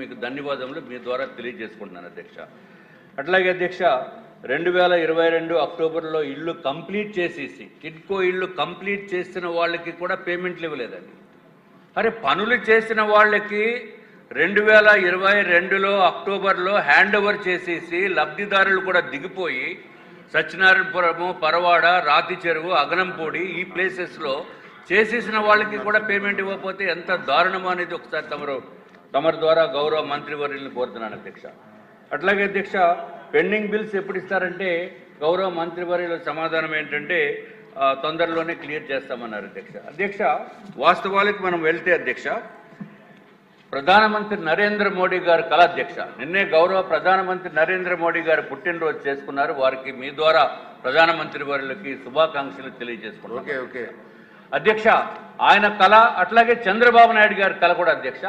మీకు ధన్యవాదములు మీ ద్వారా తెలియజేసుకుంటున్నాను అధ్యక్ష. అట్లాగే అధ్యక్ష రెండు వేల ఇరవై రెండు అక్టోబర్లో ఇల్లు కంప్లీట్ చేసేసి టిడ్కో ఇల్లు కంప్లీట్ చేసిన వాళ్ళకి కూడా పేమెంట్లు ఇవ్వలేదండి. అరే పనులు చేసిన వాళ్ళకి రెండు వేల ఇరవై రెండులో అక్టోబర్లో హ్యాండ్ ఓవర్ చేసేసి లబ్ధిదారులు కూడా దిగిపోయి సత్యనారాయణపురము పరవాడ రాతి చెరువు అగనంపూడి ఈ ప్లేసెస్లో చేసేసిన వాళ్ళకి కూడా పేమెంట్ ఇవ్వకపోతే ఎంత దారుణమో అనేది ఒకసారి తమరు తమరి ద్వారా గౌరవ మంత్రివర్యులను కోరుతున్నాను అధ్యక్ష. అట్లాగే అధ్యక్ష పెండింగ్ బిల్స్ ఎప్పుడు ఇస్తారంటే గౌరవ మంత్రివర్యుల సమాధానం ఏంటంటే తొందరలోనే క్లియర్ చేస్తామన్నారు అధ్యక్ష. అధ్యక్ష వాస్తవాలకు మనం వెళ్తే అధ్యక్ష ప్రధానమంత్రి నరేంద్ర మోడీ గారు కళ అధ్యక్ష. నిన్నే గౌరవ ప్రధానమంత్రి నరేంద్ర మోడీ గారు పుట్టినరోజు చేసుకున్నారు. వారికి మీ ద్వారా ప్రధానమంత్రి వారికి శుభాకాంక్షలు తెలియజేసుకున్నారు ఓకే ఓకే. అధ్యక్ష ఆయన కళ అట్లాగే చంద్రబాబు నాయుడు గారి కళ కూడా అధ్యక్ష.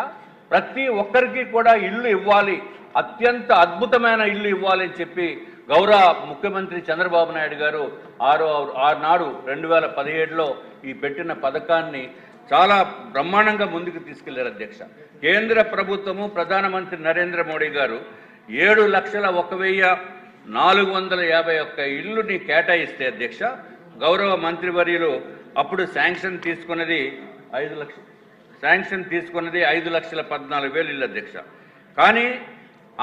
ప్రతి ఒక్కరికి కూడా ఇల్లు ఇవ్వాలి. అత్యంత అద్భుతమైన ఇల్లు ఇవ్వాలి అని చెప్పి గౌరవ ముఖ్యమంత్రి చంద్రబాబు నాయుడు గారు ఆరో ఆనాడు రెండు వేల పదిహేడులో ఈ పెట్టిన పథకాన్ని చాలా బ్రహ్మాండంగా ముందుకు తీసుకెళ్ళారు అధ్యక్ష. కేంద్ర ప్రభుత్వము ప్రధానమంత్రి నరేంద్ర మోడీ గారు ఏడు లక్షల ఒక వెయ్యి నాలుగు వందల యాభై ఒక్క ఇల్లుని కేటాయిస్తే అధ్యక్ష గౌరవ మంత్రివర్యులు అప్పుడు శాంక్షన్ తీసుకున్నది ఐదు లక్షలు శాంక్షన్ తీసుకున్నది ఐదు లక్షల పద్నాలుగు వేలు ఇల్లు అధ్యక్ష. కానీ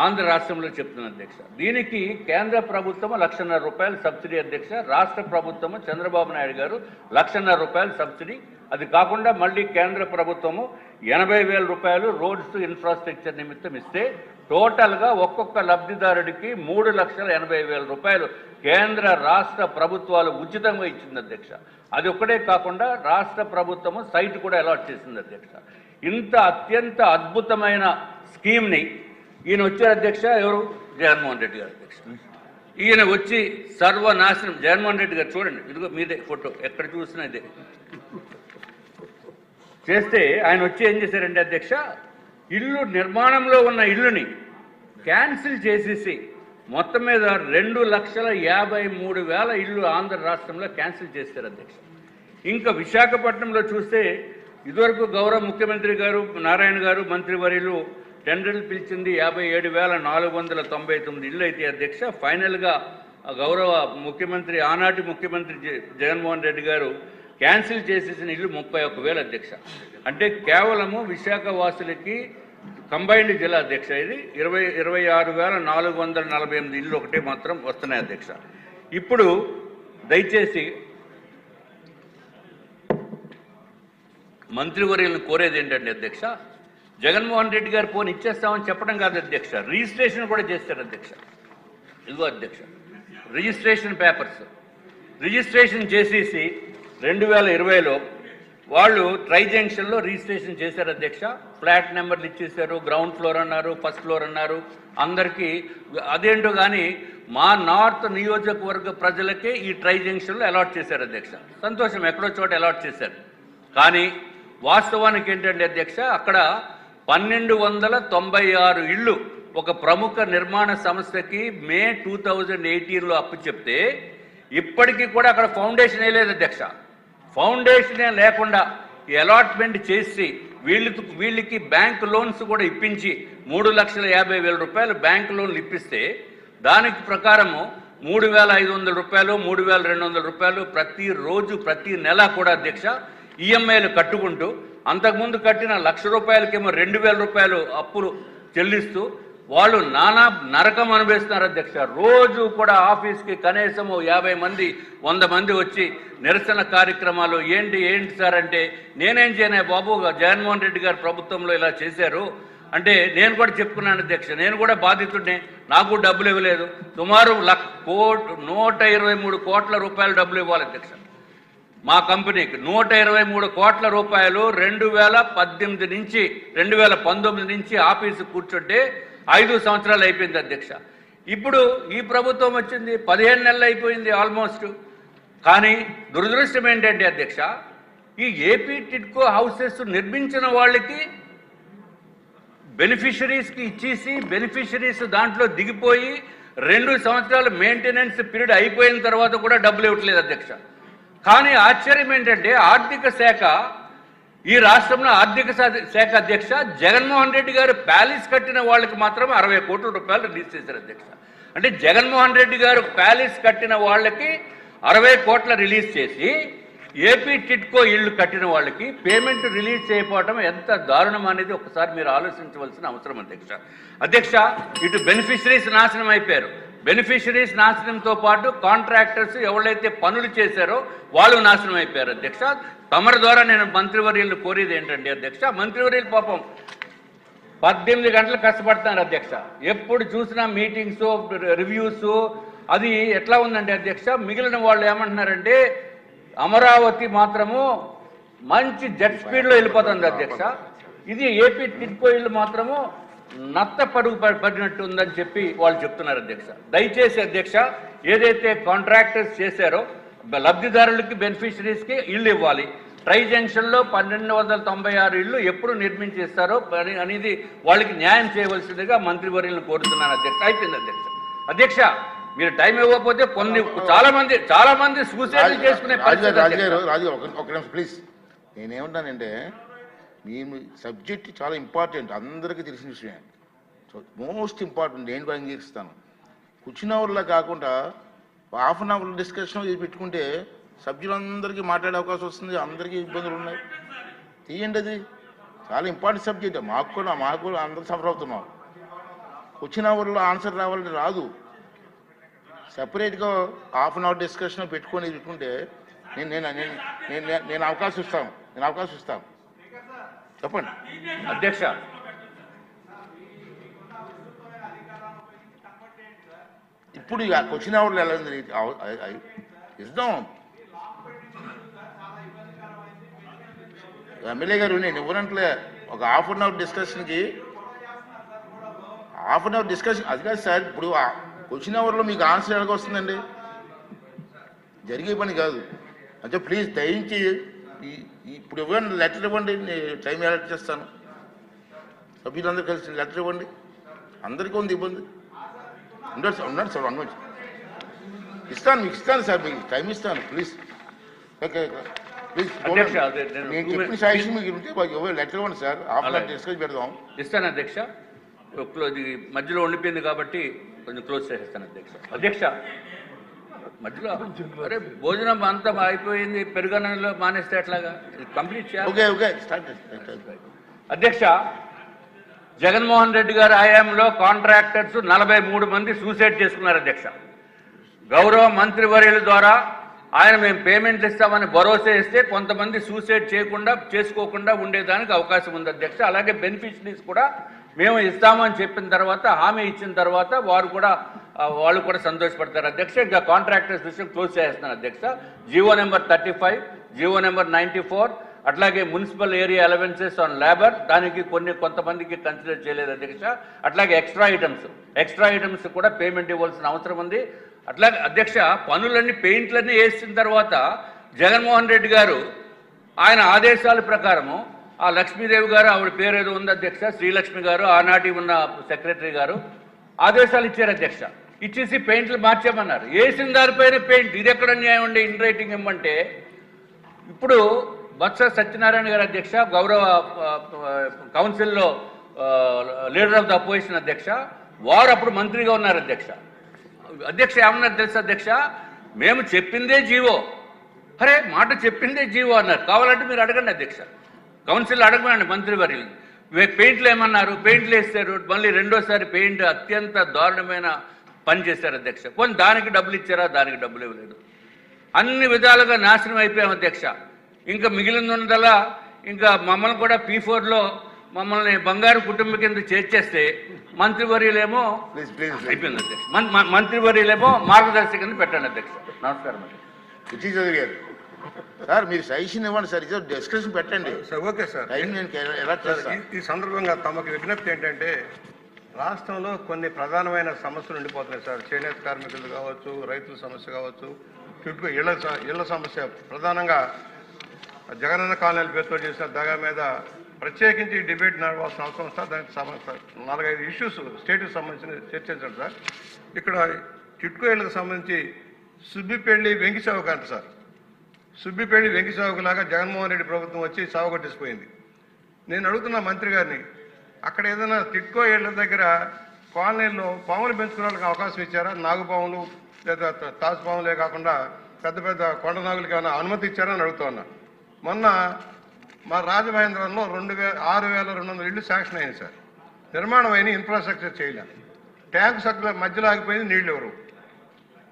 ఆంధ్ర రాష్ట్రంలో చెప్తున్న అధ్యక్ష. దీనికి కేంద్ర ప్రభుత్వం లక్షన్నర రూపాయలు సబ్సిడీ అధ్యక్ష రాష్ట్ర ప్రభుత్వము చంద్రబాబు నాయుడు గారు లక్షన్నర రూపాయలు సబ్సిడీ. అది కాకుండా మళ్ళీ కేంద్ర ప్రభుత్వము ఎనభై వేల రూపాయలు రోడ్స్ ఇన్ఫ్రాస్ట్రక్చర్ నిమిత్తం ఇస్తే టోటల్గా ఒక్కొక్క లబ్ధిదారుడికి మూడు లక్షల ఎనభై వేల రూపాయలు కేంద్ర రాష్ట్ర ప్రభుత్వాలు ఉచితంగా ఇచ్చింది అధ్యక్ష. అది ఒక్కటే కాకుండా రాష్ట్ర ప్రభుత్వము సైట్ కూడా అలాట్ చేసింది అధ్యక్ష. ఇంత అత్యంత అద్భుతమైన స్కీమ్ని ఈయన వచ్చారు అధ్యక్ష ఎవరు? జగన్మోహన్ రెడ్డి గారు అధ్యక్ష. ఈయన వచ్చి సర్వనాశనం జగన్మోహన్ రెడ్డి గారు చూడండి ఇదిగో మీదే ఫోటో ఎక్కడ చూసినా ఇదే. చేస్తే ఆయన వచ్చి ఏం చేశారండి అధ్యక్ష? ఇల్లు నిర్మాణంలో ఉన్న ఇల్లుని క్యాన్సిల్ చేసేసి మొత్తం మీద రెండు లక్షల యాభై మూడు వేల ఇల్లు ఆంధ్ర రాష్ట్రంలో క్యాన్సిల్ చేశారు అధ్యక్ష. ఇంకా విశాఖపట్నంలో చూస్తే ఇదివరకు గౌరవ ముఖ్యమంత్రి గారు నారాయణ గారు మంత్రివర్యులు టెండర్లు పిలిచింది యాభై ఏడు వేల నాలుగు వందల తొంభై తొమ్మిది ఇల్లు అయితే అధ్యక్ష ఫైనల్గా గౌరవ ముఖ్యమంత్రి ఆనాటి ముఖ్యమంత్రి జ- జగన్మోహన్ రెడ్డి గారు క్యాన్సిల్ చేసేసిన ఇల్లు ముప్పై ఒక్క వేలు అధ్యక్ష. అంటే కేవలము విశాఖ వాసులకి కంబైన్డ్ జిల్లా అధ్యక్ష ఇది. ఇరవై ఇరవై ఆరు వేల నాలుగు వందల నలభై ఎనిమిది ఇల్లు ఒకటే మాత్రం వస్తున్నాయి అధ్యక్ష. ఇప్పుడు దయచేసి మంత్రివర్యులను కోరేది ఏంటంటే అధ్యక్ష? జగన్మోహన్ రెడ్డి గారు ఫోన్ ఇచ్చేస్తామని చెప్పడం కాదు అధ్యక్ష. రిజిస్ట్రేషన్ కూడా చేస్తారు అధ్యక్ష. ఇదిగో అధ్యక్ష. Registration papers. రిజిస్ట్రేషన్ చేసేసి రెండు వేల ఇరవైలో వాళ్ళు ట్రై జంక్షన్లో రిజిస్ట్రేషన్ చేశారు అధ్యక్ష. ఫ్లాట్ నెంబర్లు ఇచ్చేశారు గ్రౌండ్ ఫ్లోర్ అన్నారు ఫస్ట్ ఫ్లోర్ అన్నారు. అందరికీ అదేంటో కానీ మా నార్త్ నియోజకవర్గ ప్రజలకే ఈ ట్రై జంక్షన్లో అలాట్ చేశారు అధ్యక్ష. సంతోషం ఎక్కడో చోట అలాట్ చేశారు. కానీ వాస్తవానికి ఏంటంటే అధ్యక్ష అక్కడ పన్నెండు వందల తొంభై ఆరు ఇళ్ళు ఒక ప్రముఖ నిర్మాణ సంస్థకి మే టూ థౌజండ్ ఎయిటీన్లో అప్పు చెప్తే ఇప్పటికీ కూడా అక్కడ ఫౌండేషన్ వేయలేదు అధ్యక్ష. ఫౌండేషనే లేకుండా అలాట్మెంట్ చేసి వీళ్ళకి వీళ్ళకి బ్యాంక్ లోన్స్ కూడా ఇప్పించి మూడు లక్షల యాభై వేల రూపాయలు బ్యాంక్ లోన్లు ఇప్పిస్తే దానికి ప్రకారము మూడు వేల ఐదు వందల రూపాయలు మూడు వేల రెండు వందల రూపాయలు ప్రతిరోజు ప్రతి నెల కూడా అధ్యక్ష ఈఎంఐలు కట్టుకుంటూ అంతకుముందు కట్టిన లక్ష రూపాయలకేమో రెండు వేల రూపాయలు అప్పులు చెల్లిస్తూ వాళ్ళు నానా నరకం అనుభవిస్తున్నారు అధ్యక్ష. రోజు కూడా ఆఫీస్కి కనీసం యాభై మంది వంద మంది వచ్చి నిరసన కార్యక్రమాలు ఏంటి ఏంటి సార్? అంటే నేనేం చేయనే బాబు జగన్మోహన్ రెడ్డి గారు ప్రభుత్వంలో ఇలా చేశారు. అంటే నేను కూడా చెప్పుకున్నాను అధ్యక్ష నేను కూడా బాధితుడిని నాకు డబ్బులు ఇవ్వలేదు. సుమారు లక్ కోట్ నూట ఇరవై మూడు కోట్ల రూపాయలు డబ్బులు ఇవ్వాలి అధ్యక్ష. మా కంపెనీకి నూట ఇరవై మూడు కోట్ల రూపాయలు రెండు వేల పద్దెనిమిది నుంచి రెండు వేల పంతొమ్మిది నుంచి ఆఫీసు కూర్చుంటే ఐదు సంవత్సరాలు అయిపోయింది అధ్యక్ష. ఇప్పుడు ఈ ప్రభుత్వం వచ్చింది పదిహేను నెలలు అయిపోయింది ఆల్మోస్ట్. కానీ దురదృష్టం ఏంటంటే అధ్యక్ష ఈ ఏపీ టిట్కో హౌసెస్ నిర్మించిన వాళ్ళకి బెనిఫిషరీస్కి ఇచ్చేసి బెనిఫిషరీస్ దాంట్లో దిగిపోయి రెండు సంవత్సరాలు మెయింటెనెన్స్ పీరియడ్ అయిపోయిన తర్వాత కూడా డబ్బులు ఇవ్వట్లేదు అధ్యక్ష. కానీ ఆశ్చర్యం ఏంటంటే ఆర్థిక శాఖ ఈ రాష్ట్రంలో ఆర్థిక శాఖ అధ్యక్ష జగన్మోహన్ రెడ్డి గారు ప్యాలెస్ కట్టిన వాళ్ళకి మాత్రం అరవై కోట్ల రూపాయలు రిలీజ్ చేశారు అధ్యక్ష. అంటే జగన్మోహన్ రెడ్డి గారు ప్యాలెస్ కట్టిన వాళ్ళకి అరవై కోట్ల రిలీజ్ చేసి ఏపీ టిట్కో ఇళ్ళు కట్టిన వాళ్ళకి పేమెంట్ రిలీజ్ చేయకపోవడం ఎంత దారుణం అనేది ఒకసారి మీరు ఆలోచించవలసిన అవసరం అధ్యక్ష. అధ్యక్ష ఇటు బెనిఫిషరీస్ నాశనం అయిపోయారు. బెనిఫిషరీస్ నాశనంతో పాటు కాంట్రాక్టర్స్ ఎవరైతే పనులు చేశారో వాళ్ళు నాశనం అయిపోయారు. అధ్యక్ష తమరి ద్వారా నేను మంత్రివర్యులను కోరేది ఏంటండి అధ్యక్ష? మంత్రివర్యులు పాపం పద్దెనిమిది గంటలు కష్టపడతారు అధ్యక్ష. ఎప్పుడు చూసినా మీటింగ్స్ రివ్యూస్ అది ఎట్లా ఉందండి అధ్యక్ష? మిగిలిన వాళ్ళు ఏమంటున్నారంటే అమరావతి మాత్రము మంచి జెట్ స్పీడ్లో వెళ్ళిపోతుంది అధ్యక్ష. ఇది ఏపీ టిడ్కో ఇల్లు మాత్రము నత్త పడుగు పడినట్టు ఉందని చెప్పి వాళ్ళు చెప్తున్నారు అధ్యక్ష. దయచేసి అధ్యక్ష ఏదైతే కాంట్రాక్టర్స్ చేశారో లబ్ధిదారులకి బెనిఫిషరీస్కి ఇల్లు ఇవ్వాలి. ట్రై జంక్షన్లో పన్నెండు వందల తొంభై ఆరు ఇళ్ళు ఎప్పుడు నిర్మించేస్తారో అని- అనేది వాళ్ళకి న్యాయం చేయవలసిందిగా మంత్రివర్యులను కోరుతున్నాను అధ్యక్ష. అయిపోయింది అధ్యక్ష. అధ్యక్ష మీరు టైం ఇవ్వకపోతే కొన్ని చాలా మంది చాలా మంది సూసైడ్ చేసుకునే పరిస్థితి ప్లీజ్ నేనేమంటానంటే మీ సబ్జెక్ట్ చాలా ఇంపార్టెంట్ అందరికీ తెలిసిన విషయం సో మోస్ట్ ఇంపార్టెంట్ నేను కూడా అంగీకరిస్తాను. కూర్చున్న అవర్లో కాకుండా హాఫ్ అన్ అవర్ డిస్కషన్ ఇది పెట్టుకుంటే సభ్యులందరికీ మాట్లాడే అవకాశం వస్తుంది అందరికీ ఇబ్బందులు ఉన్నాయి. తీయండి అది. చాలా ఇంపార్టెంట్ సబ్జెక్ట్. మాకు కూడా మాకు కూడా అందరూ సఫర్ అవుతున్నాం. వచ్చిన అవర్లో ఆన్సర్ రావాలంటే రాదు. సపరేట్గా హాఫ్ అన్ అవర్ డిస్కషన్ పెట్టుకొని పెట్టుకుంటే నేను నేను నేను నేను నేను అవకాశం ఇస్తాను. నేను అవకాశం ఇస్తాను. చెప్పండి. అధ్యక్ష. ఇప్పుడు క్వశ్చన్ అవర్లో ఎలా ఉంది ఇద్దాం ఎమ్మెల్యే గారు నేను ఇవ్వనంటలే. ఒక half an hour డిస్కషన్కి. Half an hour discussion. అది కాదు సార్ ఇప్పుడు క్వశ్చన్ అవర్లో మీకు ఆన్సర్ ఎలాగ వస్తుందండి జరిగే పని కాదు. అంటే ప్లీజ్ దయించి ఇప్పుడు ఇవ్వండి లెటర్ ఇవ్వండి నేను టైం అలర్ట్ చేస్తాను. సభ్యులందరూ కలిసి లెటర్ ఇవ్వండి. అందరికీ ఉంది ఇబ్బంది. ఉండండి సార్ ఉండండి సార్ వన్ ఇస్తాను మీకు ఇస్తాను సార్ మీకు టైం ఇస్తాను ప్లీజ్. ఓకే ప్లీజ్ నేను చెప్పిన సాయిషన్ మీకు ఉంటే లెటర్ ఇవ్వండి సార్. అలాగే. డిస్కస్ పెడదాం. ఇస్తాను అధ్యక్ష. మధ్యలో ఉండిపోయింది కాబట్టి కొంచెం క్లోజ్ చేసేస్తాను అధ్యక్ష. అధ్యక్ష మధ్యలో అరే భోజనం అంతా అయిపోయింది పెరుగన్నంలో మానేస్తే ఎట్లాగా? కంప్లీట్ చేయాలి. ఓకే ఓకే స్టార్ట్ అధ్యక్ష జగన్మోహన్ రెడ్డి గారి హయాంలో కాంట్రాక్టర్స్ నలభై మూడు మంది సూసైడ్ చేసుకున్నారు అధ్యక్ష. గౌరవ మంత్రివర్యుల ద్వారా ఆయన మేము పేమెంట్లు ఇస్తామని భరోసా ఇస్తే కొంతమంది సూసైడ్ చేయకుండా చేసుకోకుండా ఉండేదానికి అవకాశం ఉంది అధ్యక్ష. అలాగే బెనిఫిషరీస్ కూడా మేము ఇస్తామని చెప్పిన తర్వాత హామీ ఇచ్చిన తర్వాత వారు కూడా వాళ్ళు కూడా సంతోషపడతారు. అధ్యక్ష ఇంకా కాంట్రాక్టర్స్ విషయం క్లోజ్ చేస్తున్నాను అధ్యక్ష. GO number thirty five GO number ninety four అట్లాగే municipal area allowances on labour దానికి కొన్ని కొంతమందికి కన్సిడర్ చేయలేదు అధ్యక్ష. అట్లాగే ఎక్స్ట్రా ఐటమ్స్ ఎక్స్ట్రా ఐటమ్స్ కూడా పేమెంట్ ఇవ్వాల్సిన అవసరం ఉంది. అట్లాగే అధ్యక్ష పనులన్నీ పెయింట్లన్నీ వేసిన తర్వాత జగన్మోహన్ రెడ్డి గారు ఆయన ఆదేశాల ప్రకారము ఆ లక్ష్మీదేవి గారు ఆవిడ పేరు ఏదో ఉంది అధ్యక్ష శ్రీలక్ష్మి గారు ఆనాటి ఉన్న సెక్రటరీ గారు ఆదేశాలు ఇచ్చారు అధ్యక్ష. ఇచ్చేసి పెయింట్లు మార్చామన్నారు వేసిన దానిపైన పెయింట్ ఇది ఎక్కడ న్యాయం ఉండే ఇన్ రైటింగ్ ఇమ్మంటే ఇప్పుడు బత్స సత్యనారాయణ గారు అధ్యక్ష గౌరవ కౌన్సిల్లో లీడర్ ఆఫ్ ద అపోజిషన్ అధ్యక్ష వారు అప్పుడు మంత్రిగా ఉన్నారు అధ్యక్ష. అధ్యక్ష ఏమన్నారు తెలుసు అధ్యక్ష? మేము చెప్పిందే జీవో. అరే మాట చెప్పిందే జీవో అన్నారు. కావాలంటే మీరు అడగండి అధ్యక్ష. కౌన్సిల్ అడగమండి మంత్రివర్యులు పెయింట్లు ఏమన్నారు? పెయింట్లు వేస్తారు. మళ్ళీ రెండోసారి పెయింట్ అత్యంత దారుణమైన పని చేశారు అధ్యక్ష. కొన్ని దానికి డబ్బులు ఇచ్చారా? దానికి డబ్బులు ఇవ్వలేదు. అన్ని విధాలుగా నాశనం అయిపోయాం అధ్యక్ష. ఇంకా మిగిలిందల్లా ఇంకా మమ్మల్ని కూడా పీ ఫోర్లో మమ్మల్ని బంగారు కుటుంబం కింద చేర్చేస్తే మంత్రివర్యులేమో అయిపోయింది అధ్యక్ష. మంత్రివర్యులేమో మార్గదర్శి కింద పెట్టండి అధ్యక్ష. నమస్కారం అండి. గారు సార్ మీరు సజెషన్ ఇవ్వండి సార్. ఇది డిస్కషన్ పెట్టండి. Sir okay sir. టైం నేను ఎలా చేస్తాను ఈ- సందర్భంగా తమకు విజ్ఞప్తి ఏంటంటే రాష్ట్రంలో కొన్ని ప్రధానమైన సమస్యలు ఉండిపోతున్నాయి సార్. చేనేత కార్మికులు కావచ్చు రైతుల సమస్య కావచ్చు చుట్టూ ఇళ్ళ ఇళ్ళ సమస్య. ప్రధానంగా జగనన్న కాలనీల పేరుతో చేసిన దగా మీద ప్రత్యేకించి డిబేట్ నడవాల్సిన అవసరం సార్. దానికి సమస్య నాలుగైదు ఇష్యూస్ స్టేట్కి సంబంధించిన చర్చించండి సార్. ఇక్కడ చిట్కో ఇళ్ళకు సంబంధించి సుబ్బిపెళ్ళి వెంకి చౌక అంట సార్. సుబ్బిపేడి వెంకి జగన్మోహన్ రెడ్డి ప్రభుత్వం వచ్చి సావగొట్టేసిపోయింది నేను అడుగుతున్న మంత్రి గారిని అక్కడ ఏదైనా తిట్కో ఏళ్ళ దగ్గర కాలనీల్లో పాములు పెంచుకునే వాళ్ళకి అవకాశం ఇచ్చారా? నాగుపాములు లేదా త- తాసు పాములే కాకుండా పెద్ద పెద్ద కొండ నాగులకి ఏమైనా అనుమతి ఇచ్చారా అని అడుగుతున్నా మొన్న మా రాజమహేంద్రంలో రెండు వే ఆరు వేల రెండు వందల ఇళ్ళు శాంక్షన్ అయింది సార్. నిర్మాణం అయిన ఇన్ఫ్రాస్ట్రక్చర్ చేయలేదు. ట్యాంక్ సక్కుల మధ్యలో ఆగిపోయింది నీళ్ళు ఎవరు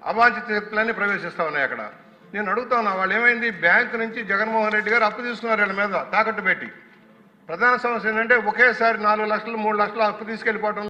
అవాంఛిత శక్తులన్నీ ప్రవేశిస్తా ఉన్నాయి అక్కడ. నేను అడుగుతా వాళ్ళు ఏమైంది? బ్యాంక్ నుంచి జగన్మోహన్ రెడ్డి గారు అప్పు తీసుకున్నారు వీళ్ళ మీద తాకట్టు పెట్టి. ప్రధాన సమస్య ఏంటంటే ఒకేసారి నాలుగు లక్షలు మూడు లక్షలు అప్పు తీసుకెళ్ళిపోవడం